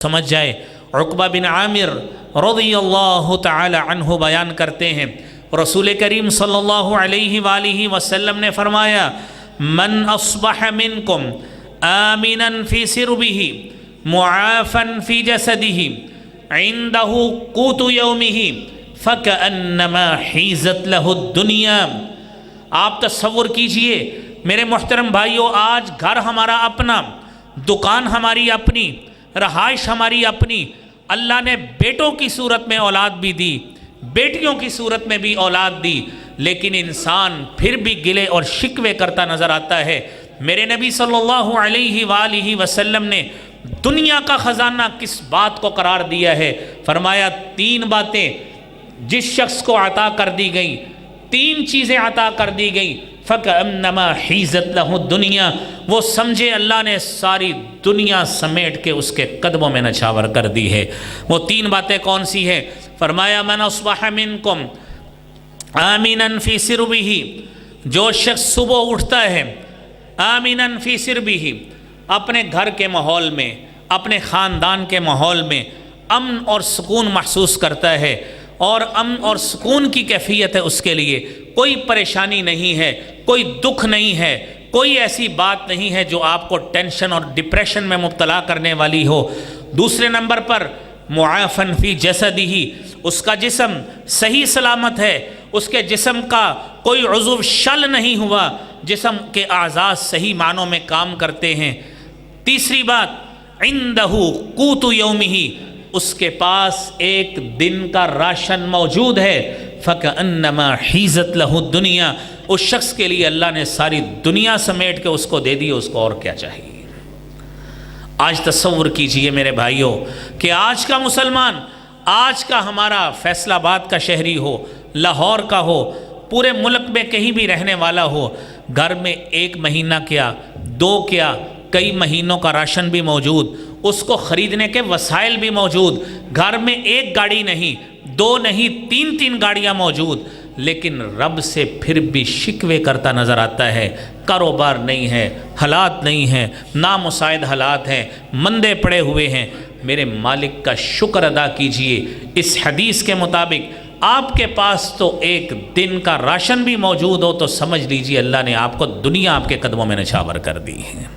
समझ जाए। उकबा बिन आमिर रज़ियल्लाहु तआला अन्हु बयान करते हैं। रसूल करीम वालिहि वसल्लम ने फरमाया, मन अस्बह मिनकुम आमिनन फ़ी सिरबिही, मुआफन फ़ी जसदिही, इंदहु कूतु यौमिही, फ़कअन्नमा हीज़त लहु दुनिया। आप तस्वुर कीजिए, मेरे मोहतरम भाइयों, आज घर हमारा अपना, दुकान हमारी अपनी रहाइश हमारी अपनी। अल्लाह ने बेटों की सूरत में औलाद भी दी, बेटियों की सूरत में भी औलाद दी, लेकिन इंसान फिर भी गिले और शिकवे करता नज़र आता है। मेरे नबी सल्लल्लाहु अलैहि वसल्लम ने दुनिया का ख़जाना किस बात को करार दिया है? फरमाया, तीन बातें जिस शख्स को अता कर दी गई, तीन चीज़ें अता कर दी गई फ़क अमनमा हीज़त लहु दुनिया। वो समझे अल्लाह ने सारी दुनिया समेट के उसके कदमों में नछावर कर दी है। वो तीन बातें कौन सी हैं? फरमाया, मन उसबाह मिनकुम आमीनन फ़ी सिरबिही। जो शख्स सुबह उठता है, आमीनन फ़ी सिरबिही, अपने घर के माहौल में, अपने ख़ानदान के माहौल में अमन और सुकून महसूस करता है। और अमन और सुकून की कैफियत है उसके लिए। कोई परेशानी नहीं है, कोई दुख नहीं है, कोई ऐसी बात नहीं है जो आपको टेंशन और डिप्रेशन में मुब्तला करने वाली हो। दूसरे नंबर पर, मुआफ़न फ़ी जसदी ही, उसका जिसम सही सलामत है, उसके जिसम का कोई उज़ुव शल नहीं हुआ, जिसम के आज़ाद सही मानों में काम करते हैं। तीसरी बात, इंदहू कूतु यौमी ही उसके पास एक दिन का राशन मौजूद है। फ़क अन्नमा हीज़त लहू दुनिया। उस शख्स के लिए अल्लाह ने सारी दुनिया समेट के उसको दे दी, उसको और क्या चाहिए? आज तस्वुर कीजिए मेरे भाइयों, कि आज का मुसलमान, आज का हमारा फैसलाबाद का शहरी हो, लाहौर का हो, पूरे मुल्क में कहीं भी रहने वाला हो, घर में एक महीना क्या, दो क्या, कई महीनों का राशन भी मौजूद उसको ख़रीदने के वसाइल भी मौजूद। घर में एक गाड़ी नहीं, दो नहीं तीन तीन गाड़ियाँ मौजूद। लेकिन रब से फिर भी शिकवे करता नज़र आता है। कारोबार नहीं है, हालात नहीं हैं नामुसाइद हालात हैं, मंदे पड़े हुए हैं। मेरे मालिक का शुक्र अदा कीजिए, इस हदीस के मुताबिक आपके पास तो एक दिन का राशन भी मौजूद हो तो समझ लीजिए, अल्लाह ने आपको दुनिया आपके कदमों में नछावर कर दी है।